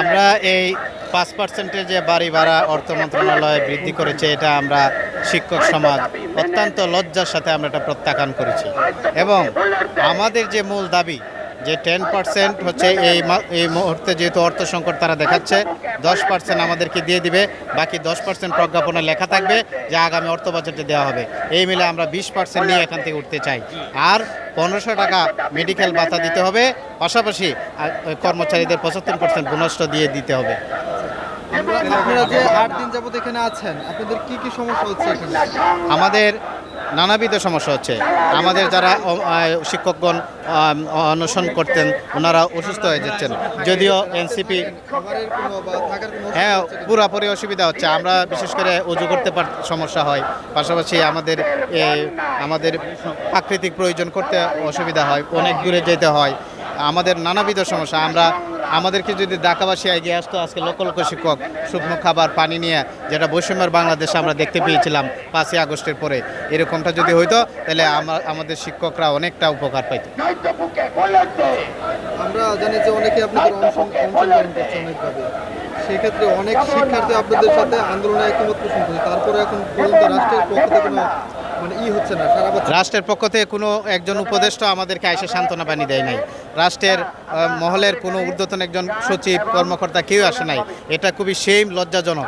আমরা এই পাঁচ পার্সেন্টের যে বাড়ি ভাড়া অর্থ মন্ত্রণালয়ে বৃদ্ধি করেছে, এটা আমরা শিক্ষক সমাজ অত্যন্ত লজ্জার সাথে আমরা এটা প্রত্যাখ্যান করেছি। এবং আমাদের যে মূল দাবি যে টেন পার্সেন্ট হচ্ছে এই এই মুহূর্তে যেহেতু অর্থ সংকট তারা দেখাচ্ছে দশ পার্সেন্ট আমাদেরকে দিয়ে দিবে বাকি দশ পার্সেন্ট প্রজ্ঞাপনে লেখা থাকবে যে আগামী অর্থ বাজেটে দেওয়া হবে। এই মিলে আমরা বিশ পার্সেন্ট নিয়ে এখান থেকে উঠতে চাই। আর পনেরোশো টাকা মেডিকেল ভাতা দিতে হবে পাশাপাশি কর্মচারীদের পঁচাত্তর পার্সেন্ট বোনাসটা দিয়ে দিতে হবে। আপনারা যে আট দিন যাবত এখানে আছেন আপনাদের কি কি সমস্যা হচ্ছে এখানে? আমাদের নানাবিধ সমস্যা হচ্ছে। আমাদের যারা শিক্ষকগণ অনশন করতেন, ওনারা অসুস্থ হয়ে যাচ্ছেন। যদিও এনসিপি হ্যাঁ পুরাপুরি অসুবিধা হচ্ছে। আমরা বিশেষ করে উজু করতে পার, সমস্যা হয়। পাশাপাশি আমাদের আমাদের প্রাকৃতিক প্রয়োজন করতে অসুবিধা হয়, অনেক দূরে যেতে হয়। আমাদের নানাবিধ সমস্যা। আমরা আমাদেরকে যদি ঢাকাবাসী এগিয়ে আসতো, আজকে লক্ষ লক্ষ শিক্ষক শুকনো খাবার, পানি নিয়ে যেটা বৈষম্যের বাংলাদেশে আমরা দেখতে পেয়েছিলাম পাঁচই আগস্টের পরে, এরকমটা যদি হইতো, তাহলে আমরা আমাদের শিক্ষকরা অনেকটা উপকার পাইতো। আমরা জানি যে অনেকে আপনাদের অংশগ্রহণ করছে অনেকভাবে। সেক্ষেত্রে অনেক শিক্ষার্থী আপনাদের সাথে আন্দোলনে একমত পোষণ করছে তারপরে এখন পর্যন্ত রাষ্ট্রের পক্ষ থেকে কোনো মানে ই হচ্ছে না সারা বছর রাষ্ট্রের পক্ষ থেকে কোনো একজন উপদেষ্টা আমাদেরকে এসে সান্ত্বনা বাণী দেয় নাই। রাষ্ট্রের মহলের কোনো ঊর্ধ্বতন একজন সচিব কর্মকর্তা কেউ আসে নাই। এটা খুবই সেম লজ্জাজনক।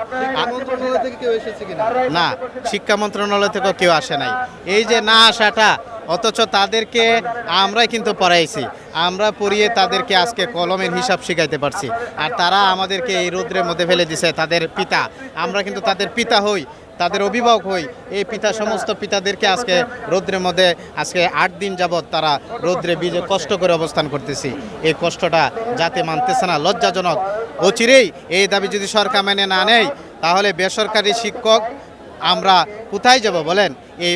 থেকে না শিক্ষা মন্ত্রণালয় থেকেও কেউ আসে নাই। এই যে না আসাটা অথচ তাদেরকে আমরাই কিন্তু পড়াইছি। আমরা পড়িয়ে তাদেরকে আজকে কলমের হিসাব শিখাইতে পারছি। আর তারা আমাদেরকে এই রৌদ্রের মধ্যে ফেলে দিছে, তাদের পিতা। আমরা কিন্তু তাদের পিতা হই, তাদের অভিভাবক হই। এই পিতা, সমস্ত পিতাদেরকে আজকে রৌদ্রের মধ্যে, আজকে আট দিন যাবৎ তারা রৌদ্রে বীজে কষ্ট করে অবস্থান করতেছি। এই কষ্টটা যাতে মানতেছে না, লজ্জাজনক। অচিরেই এই দাবি যদি সরকার মেনে না নেয়, তাহলে বেসরকারি শিক্ষক আমরা কোথায় যাব বলেন? এই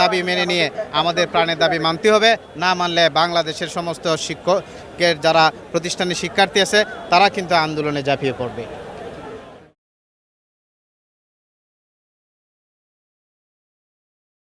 দাবি মেনে নিয়ে আমাদের প্রাণের দাবি মানতে হবে। না মানলে বাংলাদেশের সমস্ত শিক্ষকের যারা প্রতিষ্ঠানের শিক্ষার্থী আছে, তারা কিন্তু আন্দোলনে ঝাঁপিয়ে পড়বে।